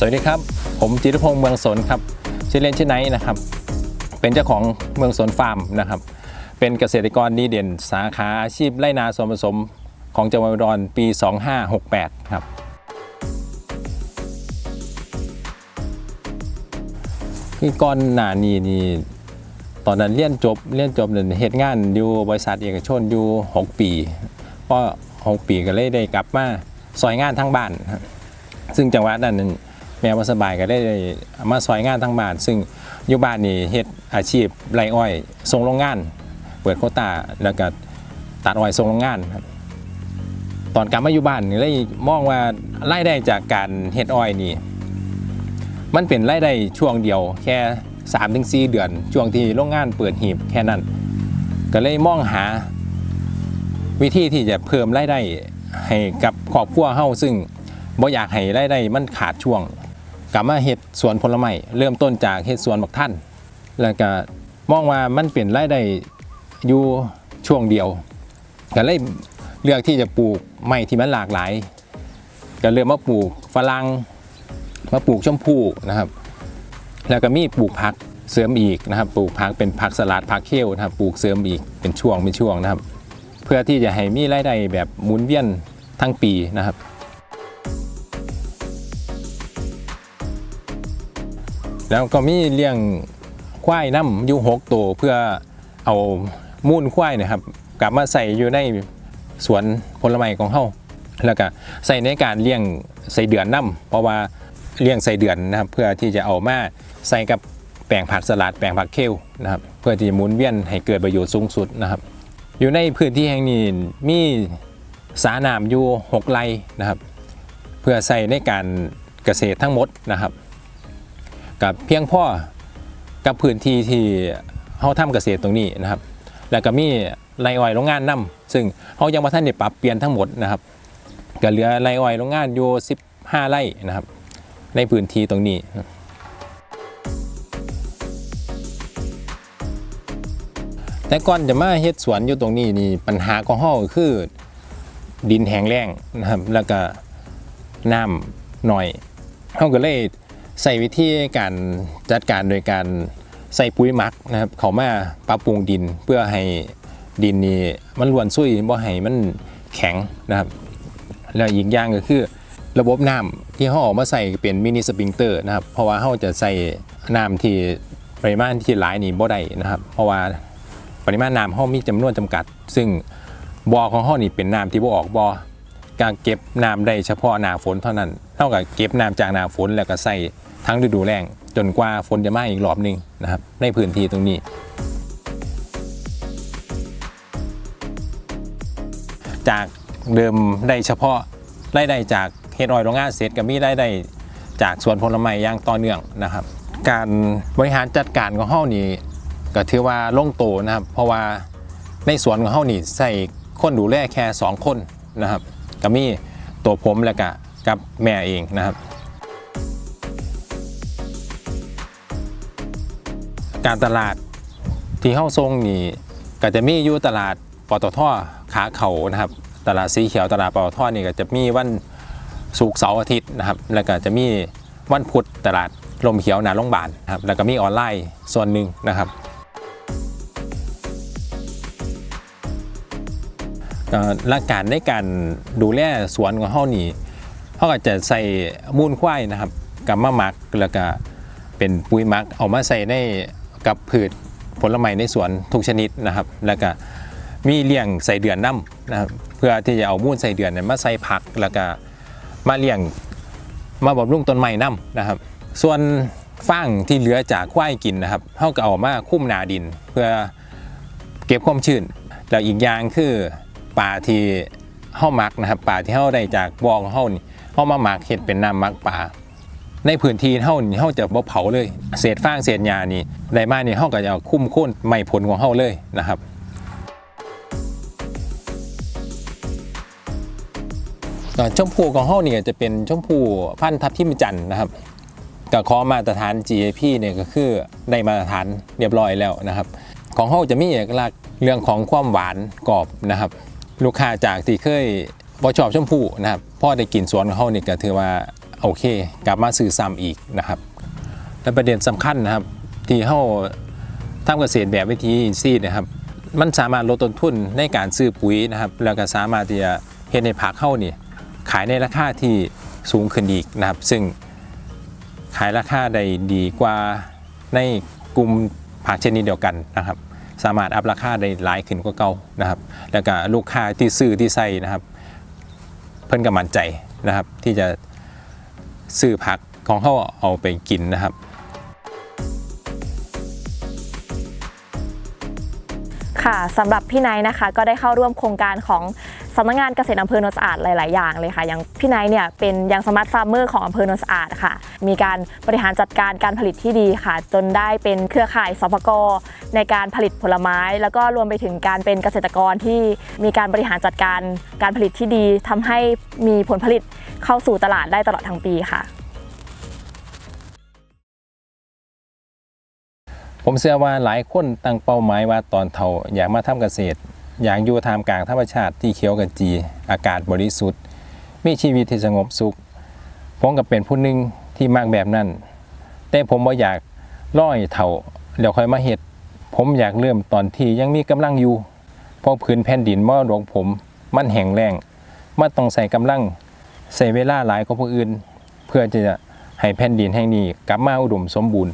สวัสดีครับ ผมจิรพงษ์เมืองสนครับชื่อเล่นชื่อไนท์นะครับ เป็นเจ้าของเมืองสนฟาร์มนะครับ เป็นเกษตรกรดีเด่น สาขาอาชีพไร่นาส่วนผสมของจังหวัดอุดรปี 2568 ครับ คือก่อนหน้านี้นี่ตอนนั้นเรียนจบเรียนจบเนี่ยเหตุงานอยู่บริษัทเอกชนอยู่ 6 ปีพอ6ปีก็เลยได้กลับมาซอยงานทั้งบ้าน ซึ่งจังหวะนั้นนั้น แม่ว่าสบายก็ได้มาซอยงานทั้งบ้าน ซึ่งอยู่บ้านนี่เฮ็ดอาชีพไรอ้อยส่งโรงงาน เปิดโคตาแล้วก็ตัดอ้อยส่งโรงงานครับตอนกลับมาอยู่บ้านนี่เลยมองว่ารายได้จากการเฮ็ดอ้อยนี่ มันเป็นรายได้ช่วงเดียว แค่3-4ถึง4เดือน ช่วงที่โรงงานเปิดหีบแค่นั้น ก็เลยมองหาวิธีที่จะเพิ่มรายได้ให้กับครอบครัวเฮาซึ่งบ่อยากให้รายได้มันขาดช่วง กลับมาเฮ็ดสวนผลไม้เริ่มต้นจากเฮ็ดสวนบักท่าน แล้วก็มองว่ามันเป็นรายได้อยู่ช่วงเดียวก็เลยเลือกที่จะปลูกไม้ที่มันหลากหลาย ก็เริ่มมาปลูกฝรั่งมาปลูกชมพู่นะครับ แล้วก็มีปลูกผักเสริมอีกนะครับ ปลูกผักเป็นผักสลัดผักเคี้ยวนะครับปลูกเสริมอีกเป็นช่วงเป็นช่วงนะครับ เพื่อที่จะให้มีรายได้แบบหมุนเวียนทั้งปีนะครับ แล้วก็มีเลี้ยงควายน้ำอยู่หกตัวเพื่อเอามูลควายนะครับ กลับมาใส่อยู่ในสวนผลไม้ของเฮาแล้วก็ใส่ในการเลี้ยงใส่เดือนน้ำเพราะว่าเลี้ยงใส่เดือนนะครับ เพื่อที่จะเอามาใส่กับแปลงผักสลัดแปลงผักเคลนะครับ เพื่อที่จะหมุนเวียนให้เกิดประโยชน์สูงสุดนะครับ อยู่ในพื้นที่แห่งนี้มีสาน้ำอยู่6ไร่นะครับ เพื่อใส่ในการเกษตรทั้งหมดนะครับ กับเพียงพ่อกับพื้นที่ที่เขาทำเกษตรตรงนี้นะครับ แล้วก็มีไรอ้อยโรงงานนํซึ่งเขายังมาท่านได้ปรับเปลี่ยนทั้งหมดนะครับก็เหลือไรอ้อยโรงงานอยู่15ไร่นะครับ ในพื้นที่ตรงนี้แต่ก่อนจะมาเฮ็ดสวนอยู่ตรงนี้นี่ปัญหาของเฮาก็คือดินแห้งแล้งนะครับ แล้วก็น้ำหน่อยเฮาก็เลย ใส่วิธีการจัดการโดยการใส่ปุ๋ยหมักนะครับ เขามาปรับปรุงดินเพื่อให้ดินนี่มันล้วนซุยบ่ให้มันแข็งนะครับ แล้วอีกอย่างก็คือระบบน้ำที่เขาออกมาใส่เป็นมินิสปริงเตอร์นะครับ เพราะว่าเขาจะใส่น้ำที่ปริมาณที่หลายนี่บ่ได้นะครับ เพราะว่าปริมาณน้ำห้องมีจำนวนจำกัด ซึ่งบ่อของห้องนี่เป็นน้ำที่บ่ออกบ่อการเก็บน้ำได้เฉพาะหน้าฝนเท่านั้น เท่ากับเก็บน้ำจากหน้าฝนแล้วก็ใส่ ทั้งฤดูแล้งจนกว่าฝนจะมาอีกรอบหนึ่งนะครับ ในพื้นที่ตรงนี้ จากเดิมได้เฉพาะรายได้จากเฮดออยล์โรงงานเสร็จก็มีรายได้จากสวนผลไม้อย่างต่อเนื่องนะครับ การบริหารจัดการของเฮานี่ก็ถือว่าลงโตนะครับ เพราะว่าในสวนของเขานี่ใส่คนดูแลแค่2คนนะครับก็มีตัวผมแล้วก็กับแม่เองนะครับ การตลาดที่เข้าทรงนี่ก็จะมีอยู่ตลาดปตทขาเขานะครับ ตลาดสีเขียวตลาดปตทนี่ก็จะมีวันศุกร์เสาร์อาทิตย์นะครับ แล้วก็จะมีวันพุธตลาดลมเขียวหนาโรงพยาบาลนะครับแล้วก็มีออนไลน์ส่วนหนึ่งนะครับหลักการในการดูแลสวนของเฮานี่เขาก็จะใส่มูลควายนะครับกับมะมักแล้วก็เป็นปุ๋ยมักเอามาใส่ใน กับพืชผลไม้ในสวนทุกชนิดนะครับ แล้วก็มีเลี้ยงใส่เดือนน้ำนะครับเพื่อที่จะเอามูลใส่เดือนเนี่ยมาใส่ผักแล้วก็มาเลี้ยงมาบำรุงต้นไม้น้ำนะครับ ส่วนฟางที่เหลือจากควายกินนะครับเขาก็เอามาคุ้มนาดิน เพื่อเก็บความชื้นแล้วอีกอย่างคือปลาที่เฮามักนะครับปลาที่เฮาได้จากบ่อของเฮานี่เฮามาหมักเฮ็ดเป็นน้ำมักปลา ในพื้นที่เฮานี่เฮาจะบ่เผาเลย เศษฟางเศษหญ้านี่ได้มานี่เฮาก็จะคุ้มค่นไม้ผลของเฮาเลยนะครับอ่าชมพูของเฮานี่ก็จะเป็นชมพูพันธุ์ทับทิมจันทร์นะครับกับขอมาตรฐาน GAP เนี่ยก็คือได้มาตรฐานเรียบร้อยแล้วนะครับ ของเฮาจะมีเอกลักษณ์เรื่องของความหวานกรอบนะครับ ลูกค้าจากที่เคยบ่ชอบชมพูนะครับพอได้กินสวนของเฮานี่ก็ถือว่า โอเค กลับมาซื้อซ้ำอีกนะครับ และประเด็นสำคัญนะครับ ที่เฮาทำเกษตรแบบวิธีอินทรีย์นะครับ มันสามารถลดต้นทุนในการซื้อปุ๋ยนะครับ แล้วก็สามารถที่จะเฮ็ดให้ผักเฮานี่ขายในราคาที่สูงขึ้นอีกนะครับ ซึ่งขายราคาได้ดีกว่าในกลุ่มผักชนิดเดียวกันนะครับ สามารถอัพราคาได้หลายขึ้นกว่าเก่านะครับ แล้วก็ลูกค้าที่ซื้อที่ใส่นะครับ เพิ่นก็มั่นใจนะครับที่จะ ซื้อผักของเขาเอาไปกินนะครับ ค่ะสำหรับพี่ไนท์นะคะ ก็ได้เข้าร่วมโครงการของ สำนักงานเกษตรอำเภอโนนสะอาดหลาย ๆ อย่างเลยค่ะ อย่างพี่นท์เนี่ยเป็นยังสมาร์ทฟาร์มเมอร์ของอำเภอโนนสะอาดค่ะ มีการบริหารจัดการการผลิตที่ดีค่ะ จนได้เป็นเครือข่ายสปกในการผลิตผลไม้ แล้วก็รวมไปถึงการเป็นเกษตรกรที่มีการบริหารจัดการการผลิตที่ดีทำให้มีผลผลิตเข้าสู่ตลาดได้ตลอดทั้งปีค่ะผมเชื่อว่าหลายคนตั้งเป้าหมายว่าตอนเฒ่าอยากมาทำเกษตร อย่ากอยู่ท่ามกลางธรรมชาติที่เขียวกจี อากาศบริสุทธิ์ มีชีวิตที่สงบสุข ผมก็เป็นผู้หนึ่งที่มากแบบนั้น แต่ผมบ่อยากร้อยเฒ่าแล้วค่อยมาเฮ็ดผมอยากเริ่มตอนที่ยังมีกำลังอยู่ เพราะพื้นแผ่นดินมรดกผม มันแห้งแล้งมันต้องใส่กำลังใส่เวลาหลายกว่าผู้อื่น เพื่อจะให้แผ่นดินแห่งนี้กลับมาอุดมสมบูรณ์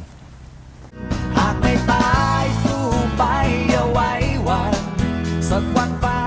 สักวันฟ้